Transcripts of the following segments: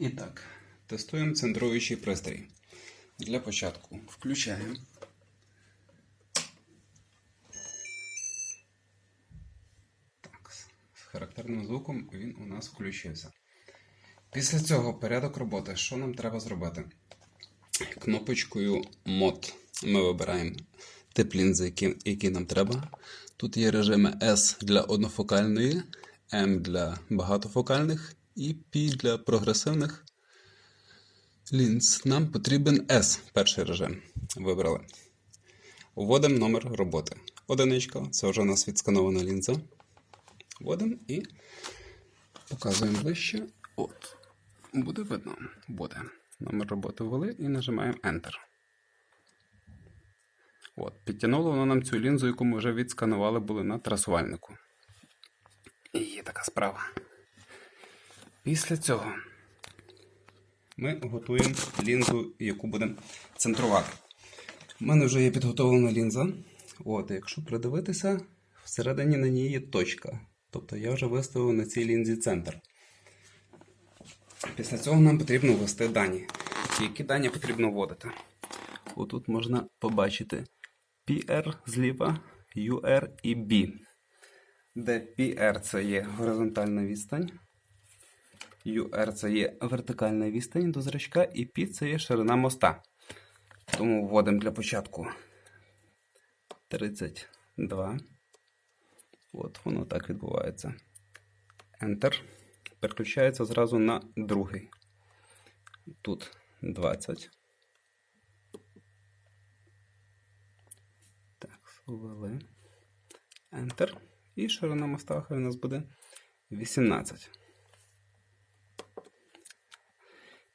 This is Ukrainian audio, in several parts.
І так, тестуємо центруючий пристрій. Для початку включаємо. Так, з характерним звуком він у нас включився. Після цього порядок роботи. Що нам треба зробити? Кнопочкою Mod ми вибираємо тип лінзи, який, який нам треба. Тут є режими S для однофокальної, M для багатофокальних і P для прогресивних лінз. Нам потрібен S, перший режим. Вибрали. Вводимо номер роботи. Одиничка, це вже у нас відсканована лінза. Вводимо і показуємо ближче. От. Буде видно. Буде. Номер роботи ввели і нажимаємо Enter. От, підтягнуло воно нам цю лінзу, яку ми вже відсканували були на трасувальнику. І є така справа. Після цього ми готуємо лінзу, яку будемо центрувати. У мене вже є підготовлена лінза. От, якщо придивитися, всередині на ній є точка. Тобто я вже виставив на цій лінзі центр. Після цього нам потрібно ввести дані. Які дані потрібно вводити? Отут можна побачити PR зліва, UR і B. Де PR це є горизонтальна відстань, UR це є вертикальна відстань до зрачка, і P це є ширина моста. Тому вводимо для початку 32. От воно так відбувається. Enter. Переключається зразу на другий. Тут 20. Так, ввели. Enter. І ширина моста хай у нас буде 18.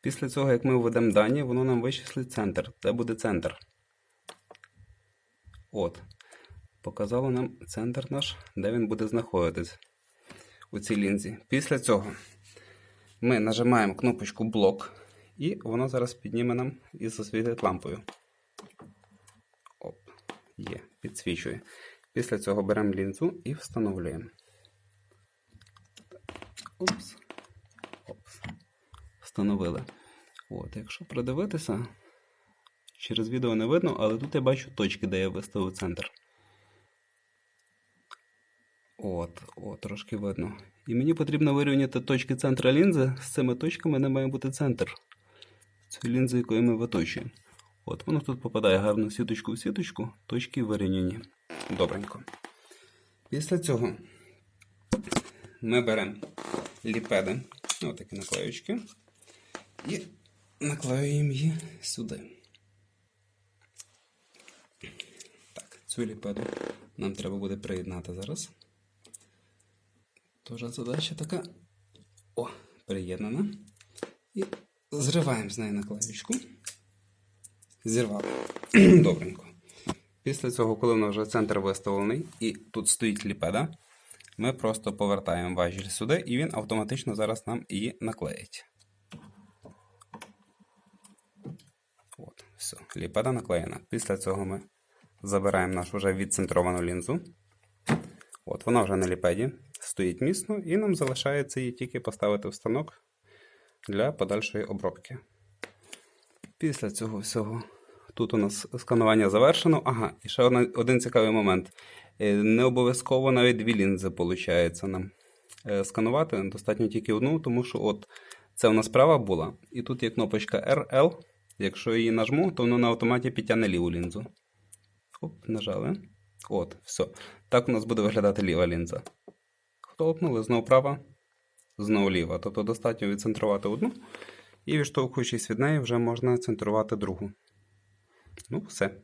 Після цього, як ми введемо дані, воно нам вичислить центр. Де буде центр? От. Показало нам центр наш, де він буде знаходитись у цій лінзі. Після цього ми нажимаємо кнопочку блок, і воно зараз підніме нам і засвітить лампою. Оп, є, підсвічує. Після цього беремо лінзу і встановлюємо. Упс. Опс. Встановили. От, якщо придивитися, через відео не видно, але тут я бачу точки, де я виставив центр. От, от, трошки видно. І мені потрібно вирівняти точки центра лінзи. З цими точками не має бути центр. Цієї лінзи, якою ми виточуємо. От, воно тут попадає гарно сіточку в сіточку, точки вирівняні. Добренько. Після цього ми беремо ліпеди, отакі наклеючки, і наклеюємо її сюди. Так, цю ліпеду нам треба буде приєднати зараз. Тож задача така. О, приєднана. І зриваємо з неї наклеючку. Зірвали. Добренько. Після цього, коли в нас вже центр виставлений і тут стоїть ліпеда, ми просто повертаємо важіль сюди, і він автоматично зараз нам її наклеїть. От, все, ліпеда наклеєна. Після цього ми забираємо нашу вже відцентровану лінзу. От, вона вже на ліпеді стоїть міцно, і нам залишається її тільки поставити в станок для подальшої обробки. Після цього всього тут у нас сканування завершено. Ага, і ще один, один цікавий момент. Е, Не обов'язково навіть дві лінзи виходить нам е, сканувати, достатньо тільки одну, тому що от це у нас права була, і тут є кнопочка RL. Якщо її нажму, то воно на автоматі підтягне ліву лінзу. Оп, нажали. От, все. Так у нас буде виглядати ліва лінза. Хлопнули, знову права, знову ліва. Тобто достатньо відцентрувати одну, і відштовхуючись від неї, вже можна центрувати другу. Ну, все.